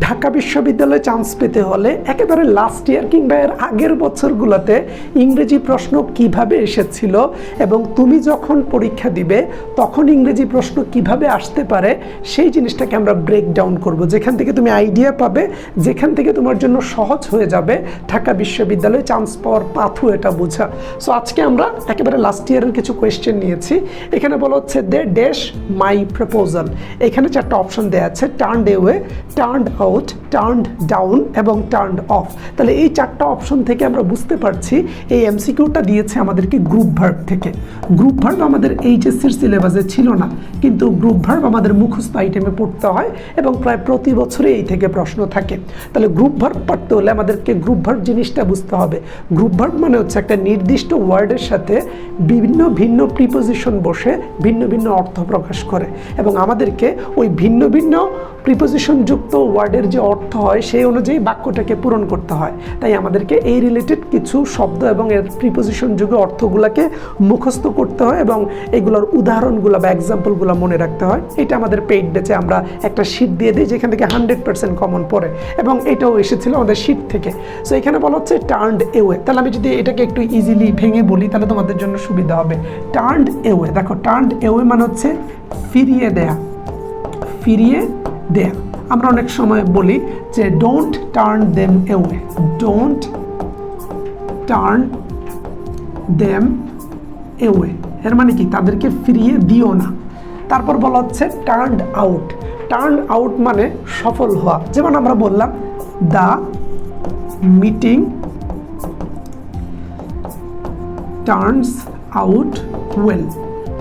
ঢাকা বিশ্ববিদ্যালয়ে চান্স পেতে হলে একেবারে লাস্ট ইয়ার কিংবা এর আগের বছরগুলোতে ইংরেজি প্রশ্ন কীভাবে এসেছিল এবং তুমি যখন পরীক্ষা দিবে, তখন ইংরেজি প্রশ্ন কীভাবে আসতে পারে, সেই জিনিসটাকে আমরা ব্রেক ডাউন করব। যেখান থেকে তুমি আইডিয়া পাবে, যেখান থেকে তোমার জন্য সহজ হয়ে যাবে, ঢাকা বিশ্ববিদ্যালয়ে চান্স পাওয়ার পাথু এটা বোঝা। সো আজকে আমরা একেবারে লাস্ট ইয়ারের কিছু কোয়েশ্চেন নিয়েছি। এখানে বলা হচ্ছে দে ড্যাশ মাই প্রপোজাল এখানে চারটা অপশন দেওয়া আছে turn away turn out turn down এবং টার্ন অফ তাহলে এই চারটা অপশন থেকে আমরা বুঝতে পারছি এই এমসিকিউটা দিয়েছে আমাদেরকে গ্রুপ ভার্ব থেকে। গ্রুপ ভার্ব আমাদের এইচএসসির সিলেবাসে ছিল না, কিন্তু গ্রুপ ভার্ব আমাদের মুখস্থ আইটেমে পড়তে হয় এবং প্রায় প্রতি বছরে এই থেকে প্রশ্ন থাকে। তাহলে গ্রুপ ভার্ব পড়তে হলে আমাদেরকে গ্রুপ ভার্ব জিনিসটা বুঝতে হবে। গ্রুপ ভার্ব মানে হচ্ছে একটা নির্দিষ্ট ওয়ার্ডের সাথে বিভিন্ন ভিন্ন প্রিপোজিশন বসে ভিন্ন ভিন্ন অর্থ প্রকাশ করে এবং আমাদেরকে ওই ভিন্ন ভিন্ন প্রিপোজিশন যুক্ত ওয়ার্ডের যে অর্থ হয়, সেই অনুযায়ী বাক্যটাকে পূরণ করতে হয়। তাই আমাদেরকে এই রিলেটেড কিছু শব্দ এবং এর প্রিপোজিশন যুগে অর্থগুলোকে মুখস্থ করতে হয় এবং এগুলোর উদাহরণগুলো বা এক্সাম্পলগুলো মনে রাখতে হয়। এটা আমাদের পেইড বেচে আমরা একটা শিট দিয়ে দিই, যেখান থেকে হান্ড্রেড পার্সেন্ট কমন পড়ে এবং এটাও এসেছিল আমাদের শিট থেকে। সো এখানে বলা হচ্ছে টার্নড এওয়ে তাহলে আমি যদি এটাকে একটু ইজিলি ভেঙে বলি, তাহলে তোমাদের জন্য সুবিধা হবে। টার্নড এওয়ে দেখো টার্নড এওয়ে মানে হচ্ছে ফিরিয়ে দেয়া। ফিরিয়ে দেয়া। আমরা অনেক সময় বলি যে don't turn them away don't turn them away এর মানে কি? তাদেরকে ফিরিয়ে দিও না। তারপর বলা হচ্ছে টার্ন আউট টার্ন আউট মানে সফল হওয়া। যেমন আমরা বললাম the meeting turns out well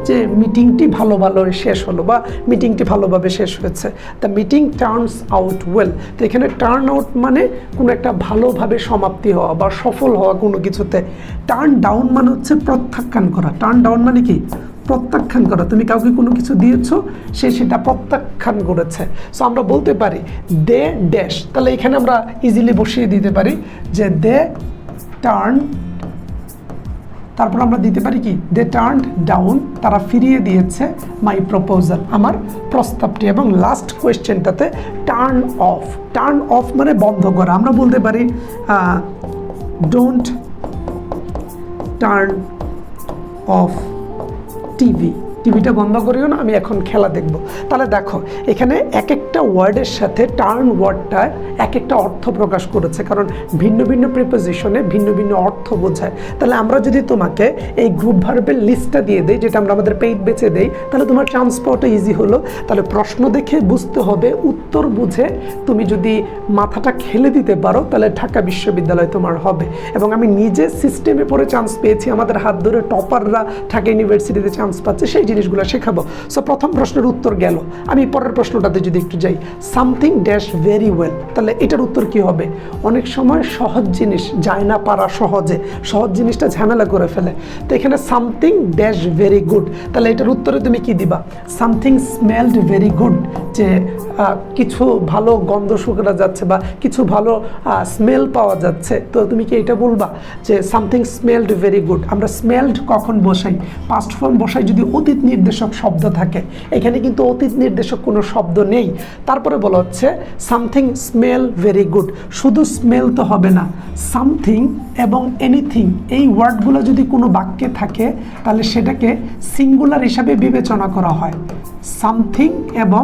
যে মিটিংটি ভালো ভালো শেষ হলো বা মিটিংটি ভালোভাবে শেষ হয়েছে the meeting turns out well তো এখানে টার্ন আউট মানে কোনো একটা ভালোভাবে সমাপ্তি হওয়া বা সফল হওয়া কোনো কিছুতে। টার্ন ডাউন মানে হচ্ছে প্রত্যাখ্যান করা। টার্ন ডাউন মানে কি? প্রত্যাখ্যান করা। তুমি কাউকে কোনো কিছু দিয়েছ, সে সেটা প্রত্যাখ্যান করেছে। সো আমরা বলতে পারি, দে ড্যাশ। তাহলে এখানে আমরা ইজিলি বসিয়ে দিতে পারি যে দে টার্ন তারপর আমরা দিতে পারি কি? দে টার্ন ডাউন তারা ফিরিয়ে দিয়েছে মাই প্রপোজাল আমার প্রস্তাবটি এবং লাস্ট কোয়েশ্চেনটাতে টার্ন অফ টার্ন অফ মানে বন্ধ করা। আমরা বলতে পারি ডোন্ট টার্ন অফ টিভি টিভিটা বন্ধ করিও না, আমি এখন খেলা দেখব। তাহলে দেখো, এখানে এক একটা ওয়ার্ডের সাথে টার্ন ওয়ার্ডটা এক একটা অর্থ প্রকাশ করেছে, কারণ ভিন্ন ভিন্ন প্রিপোজিশনে ভিন্ন ভিন্ন অর্থ বোঝায়। তাহলে আমরা যদি তোমাকে এই গ্রুপ ভার্বের লিস্টটা দিয়ে দিই, যেটা আমরা আমাদের পেইড বেচে দেই, তাহলে তোমার চান্স পাওয়াটা ইজি হলো। তাহলে প্রশ্ন দেখে বুঝতে হবে, উত্তর বুঝে তুমি যদি মাথাটা খেলে দিতে পারো, তাহলে ঢাকা বিশ্ববিদ্যালয় তোমার হবে। এবং আমি নিজে সিস্টেমে পড়ে চান্স পেয়েছি, আমাদের হাত ধরে টপাররা ঢাকা ইউনিভার্সিটিতে চান্স পাচ্ছে, সেই জিনিসগুলো শেখাবো। সো প্রথম প্রশ্নের উত্তর গেল। আমি পরের প্রশ্নটাতে যদি একটু যাই। সামথিং ড্যাশ ভেরি ওয়েল তাহলে এটার উত্তর কি হবে? অনেক সময় সহজ জিনিস যায় না পারা সহজে। সহজ জিনিসটা ঝামেলা করে ফেলে। তো এখানে সামথিং ড্যাশ ভেরি গুড তাহলে এটার উত্তরে তুমি কি দিবা? সামথিং স্মেলড ভেরি গুড যে কিছু ভালো গন্ধ শুকরা যাচ্ছে বা কিছু ভালো স্মেল পাওয়া যাচ্ছে। তো তুমি কি এটা বলবা যে সামথিং স্মেলড ভেরি গুড আমরা স্মেলড কখন বসাই? পাস্ট ফর্ম বসাই যদি অতীত নির্দেশক শব্দ থাকে। এখানে কিন্তু অতীত নির্দেশক কোনো শব্দ নেই। তারপরে বলা হচ্ছে সামথিং স্মেল ভেরি গুড শুধু স্মেল তো হবে না সামথিং এবং এনিথিং এই ওয়ার্ডগুলো যদি কোনো বাক্যে থাকে, তাহলে সেটাকে সিঙ্গুলার হিসাবে বিবেচনা করা হয়। সামথিং এবং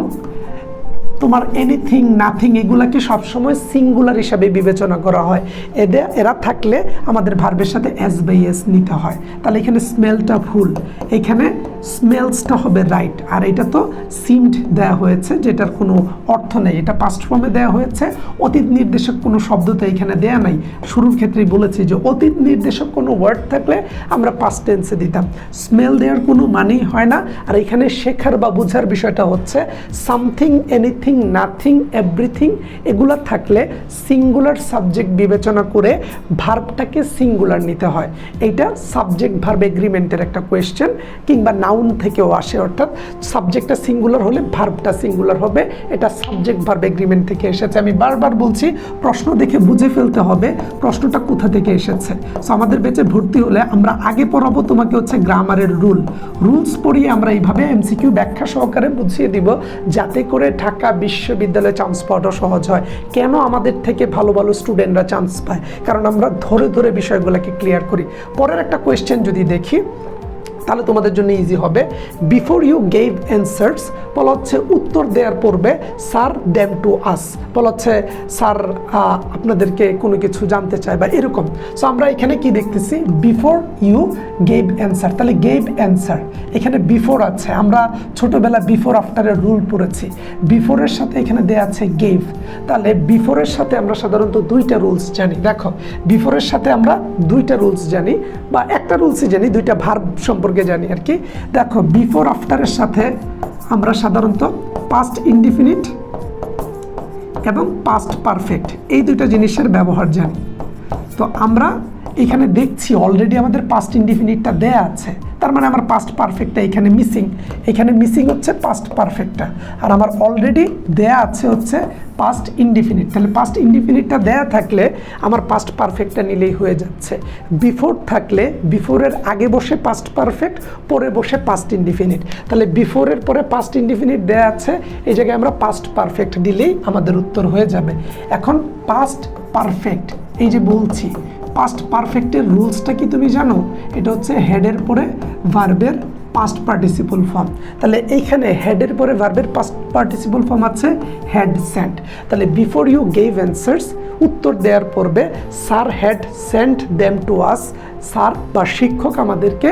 তোমার এনিথিং নাথিং এগুলাকে সবসময় সিঙ্গুলার হিসাবে বিবেচনা করা হয়। এদের এরা থাকলে আমাদের ভার্বের সাথে এস বাই এস নিতে হয়। তাহলে এখানে স্মেলটা ভুল। এখানে স্মেলসটা হবে রাইট আর এটা তো সিমড দেওয়া হয়েছে, যেটার কোনো অর্থ নেই। এটা পাস্ট ফর্মে দেওয়া হয়েছে। অতীত নির্দেশক কোনো শব্দ তো এখানে দেয়া নাই। শুরুর ক্ষেত্রেই বলেছি যে অতীত নির্দেশক কোনো ওয়ার্ড থাকলে আমরা পাস্ট টেন্সে দিতাম। স্মেল দেওয়ার কোনো মানেই হয় না। আর এখানে শেখার বা বোঝার বিষয়টা হচ্ছে সামথিং এনিথিং নাথিং এভরিথিং এগুলো থাকলে সিঙ্গুলার সাবজেক্ট বিবেচনা করে ভার্বটাকে সিঙ্গুলার নিতে হয়। এইটা সাবজেক্ট ভার্ব এগ্রিমেন্টের একটা কোয়েশ্চেন কিংবা নাউন থেকেও আসে, অর্থাৎ সাবজেক্টটা সিঙ্গুলার হলে ভার্বটা সিঙ্গুলার হবে। এটা সাবজেক্ট ভার্ব এগ্রিমেন্ট থেকে এসেছে। আমি বারবার বলছি, প্রশ্ন দেখে বুঝে ফেলতে হবে, প্রশ্নটা কোথা থেকে এসেছে। সো আমাদের বেঁচে ভর্তি হলে আমরা আগে পড়াবো তোমাকে হচ্ছে গ্রামারের রুল রুলস পড়িয়ে আমরা এইভাবে এমসিকিউ ব্যাখ্যা সহকারে বুঝিয়ে দিব, যাতে করে ঢাকা বিশ্ববিদ্যালয়ে চান্স পাওয়াটা সহজ হয়। কেন আমাদের থেকে ভালো ভালো স্টুডেন্টরা চান্স পায়? কারণ আমরা ধরে ধরে বিষয়গুলোকে ক্লিয়ার করি। পরের একটা কোয়েশ্চেন যদি দেখি তাহলে তোমাদের জন্য ইজি হবে। বিফোর ইউ গেভ অ্যান্সার্স বলা হচ্ছে উত্তর দেওয়ার পূর্বে স্যার ড্যাম টু আস বলা হচ্ছে স্যার আপনাদেরকে কোনো কিছু জানতে চায় বা এরকম। সো আমরা এখানে কি দেখতেছি? বিফোর ইউ গেভ অ্যান্সার তাহলে গেভ অ্যান্সার এখানে বিফোর আছে। আমরা ছোটবেলা বিফোর আফটারের রুল পড়েছি। বিফোরের সাথে এখানে দেয়া আছে গেভ তাহলে বিফোরের সাথে আমরা সাধারণত দুইটা রুলস জানি। দেখো বিফোরের সাথে আমরা দুইটা রুলস জানি বা একটা রুলসই জানি, দুইটা ভার্ব সম্পর্কে জানি আর কি। দেখো বিফোর আফটারের সাথে আমরা সাধারণত পাস্ট ইনডিফিনিট এবং পাস্ট পারফেক্ট এই দুইটা জিনিসের ব্যবহার জানি। তো আমরা এখানে দেখছি অলরেডি আমাদের পাস্ট ইনডিফিনিটটা দেয়া আছে। তার মানে আমার পাস্ট পারফেক্টটা এখানে মিসিং এখানে মিসিং হচ্ছে পাস্ট পারফেক্টটা আর আমার অলরেডি দেয়া আছে হচ্ছে পাস্ট ইনডিফিনিট তাহলে পাস্ট ইনডিফিনিটটা দেয়া থাকলে আমার পাস্ট পারফেক্টটা নিলেই হয়ে যাচ্ছে। বিফোর থাকলে বিফোরের আগে বসে পাস্ট পারফেক্ট পরে বসে পাস্ট ইনডিফিনিট তাহলে বিফোরের পরে পাস্ট ইনডিফিনিট দেয়া আছে, এই জায়গায় আমরা পাস্ট পারফেক্ট দিলেই আমাদের উত্তর হয়ে যাবে। এখন পাস্ট পারফেক্ট এই যে বলছি পাস্ট পারফেক্টের রুলসটা কি তুমি জানো? এটা হচ্ছে হেডের পরে ভার্বের পাস্ট পার্টিসিপল ফর্ম তাহলে এইখানে হেডের পরে ভার্বের পাস্ট পার্টিসিপল ফর্ম আছে হেড সেন্ট তাহলে বিফোর ইউ গেভ অ্যান্সার্স উত্তর দেওয়ার পূর্বে sir had sent them to us sir বা শিক্ষক আমাদেরকে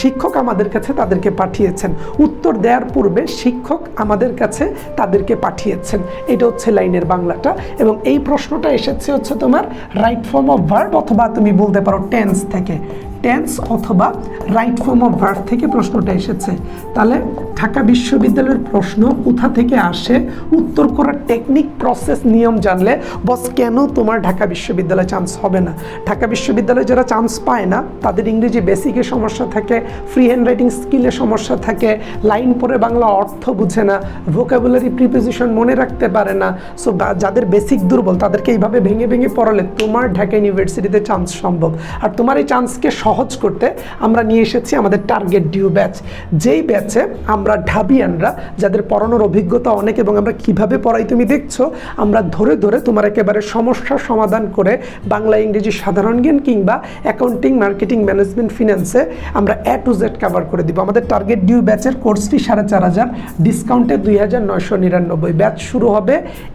শিক্ষক আমাদের কাছে তাদেরকে পাঠিয়েছেন। উত্তর দেওয়ার পূর্বে শিক্ষক আমাদের কাছে তাদেরকে পাঠিয়েছেন। এটা হচ্ছে লাইনের বাংলাটা। এবং এই প্রশ্নটা এসেছে হচ্ছে তোমার রাইট ফর্ম অফ ভার্ব অথবা তুমি বলতে পারো টেন্স থেকে। টেন্স অথবা রাইট ফর্ম অফ ভার্ব থেকে প্রশ্নটা এসেছে। তাহলে ঢাকা বিশ্ববিদ্যালয়ের প্রশ্ন কোথা থেকে আসে? উত্তর করার টেকনিক প্রসেস নিয়ম জানলে বস কেন তোমার ঢাকা বিশ্ববিদ্যালয়ে চান্স হবে না? ঢাকা বিশ্ববিদ্যালয়ে যারা চান্স পায় না, তাদের ইংরেজি বেসিকে সমস্যা থাকে ফ্রি হ্যান্ড রাইটিং স্কিলে সমস্যা থাকে লাইন পড়ে বাংলা অর্থ বুঝে না ভোকাবুলারি প্রিপোজিশন মনে রাখতে পারে না। সো যাদের বেসিক দুর্বল, তাদেরকে এইভাবে ভেঙে ভেঙে পড়ালে তোমার ঢাকা ইউনিভার্সিটিতে চান্স সম্ভব। আর তোমার এই চান্সকে সহজ করতে আমরা নিয়ে এসেছি আমাদের টার্গেট ডিউ ব্যাচ যেই ব্যাচে আমরা ঢাবিয়ানরা, যাদের পড়ানোর অভিজ্ঞতা অনেক এবং আমরা কীভাবে পড়াই তুমি দেখছ, আমরা ধরে ধরে তোমার একেবারে সমস্যার সমাধান করে বাংলা, ইংরেজি, সাধারণ জ্ঞান কিংবা অ্যাকাউন্টিং মার্কেটিং ম্যানেজমেন্ট ফিনান্সে আমরা এ টু জেড কাভার করে দিব। আমাদের টার্গেট ডিউ ব্যাচের কোর্স ফি সাড়ে চার হাজার ডিসকাউন্টে দুই হাজার নয়শো নিরানব্বই। ব্যাচ শুরু হবে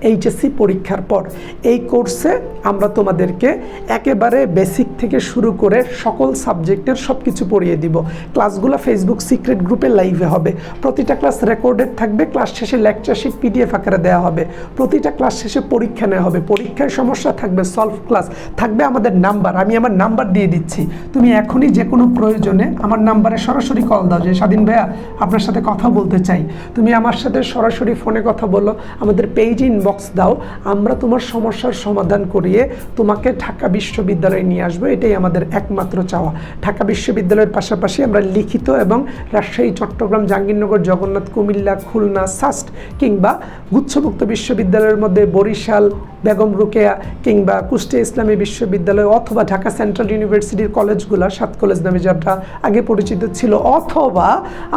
এইচএসসি পরীক্ষার পর। এই কোর্সে আমরা তোমাদেরকে একেবারে বেসিক থেকে শুরু করে সকল সাবজেক্টের সব কিছু পড়িয়ে দিব। ক্লাসগুলো ফেসবুক সিক্রেট গ্রুপে লাইভে হবে। প্রতিটা ক্লাস রেকর্ডেড থাকবে, ক্লাস শেষে লেকচার শিট পিডিএফ আকারে দেওয়া হবে। প্রতিটা ক্লাস শেষে পরীক্ষা নেওয়া হবে। পরীক্ষায় সমস্যা থাকবে সলভ ক্লাস থাকবে আমাদের নাম্বার আমি আমার নাম্বার দিয়ে দিচ্ছি। তুমি এখনই যে কোনো প্রয়োজনে আমার নাম্বারে সরাসরি কল দাও যে, স্বাধীন ভাইয়া, আপনার সাথে কথা বলতে চাই। তুমি আমার সাথে সরাসরি ফোনে কথা বলো, আমাদের পেজ ইনবক্স দাও। আমরা তোমার সমস্যার সমাধান করিয়ে তোমাকে ঢাকা বিশ্ববিদ্যালয়ে নিয়ে আসব। এটাই আমাদের একমাত্র চাওয়া। ঢাকা বিশ্ববিদ্যালয়ের পাশাপাশি আমরা লিখিত এবং রাজশাহী, চট্টগ্রাম, জাহাঙ্গীরনগর জগন্নাথ, কুমিল্লা, খুলনা, সাস্ট কিংবা গুচ্ছভুক্ত বিশ্ববিদ্যালয়ের মধ্যে বরিশাল, বেগম রুকেয়া কিংবা কুষ্টিয়া ইসলামী বিশ্ববিদ্যালয় অথবা ঢাকা সেন্ট্রাল ইউনিভার্সিটির কলেজগুলো সাত কলেজ নামে যারা আগে পরিচিত ছিল, অথবা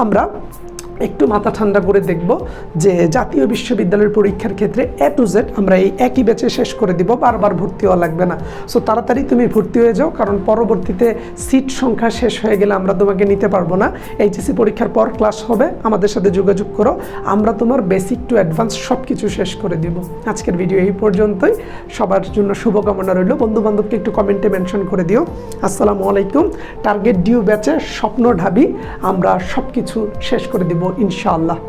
আমরা একটু মাথা ঠান্ডা করে দেখব যে জাতীয় বিশ্ববিদ্যালয়ের পরীক্ষার ক্ষেত্রে এ টু জেড আমরা এই একই ব্যাচে শেষ করে দিব, বারবার ভর্তি হওয়া লাগবে না। সো তাড়াতাড়ি তুমি ভর্তি হয়ে যাও, কারণ পরবর্তীতে সিট সংখ্যা শেষ হয়ে গেলে আমরা তোমাকে নিতে পারব না। এইচএসসি পরীক্ষার পর ক্লাস হবে, আমাদের সাথে যোগাযোগ করো, আমরা তোমার বেসিক টু অ্যাডভান্স সব কিছু শেষ করে দিব। আজকের ভিডিও এই পর্যন্তই। সবার জন্য শুভকামনা রইল। বন্ধু বান্ধবকে একটু কমেন্টে মেনশন করে দিও। আসসালামু আলাইকুম। টার্গেট ডিউ ব্যাচে স্বপ্ন ঢাবি, আমরা সব কিছু শেষ করে দিব। ইনশাআল্লাহ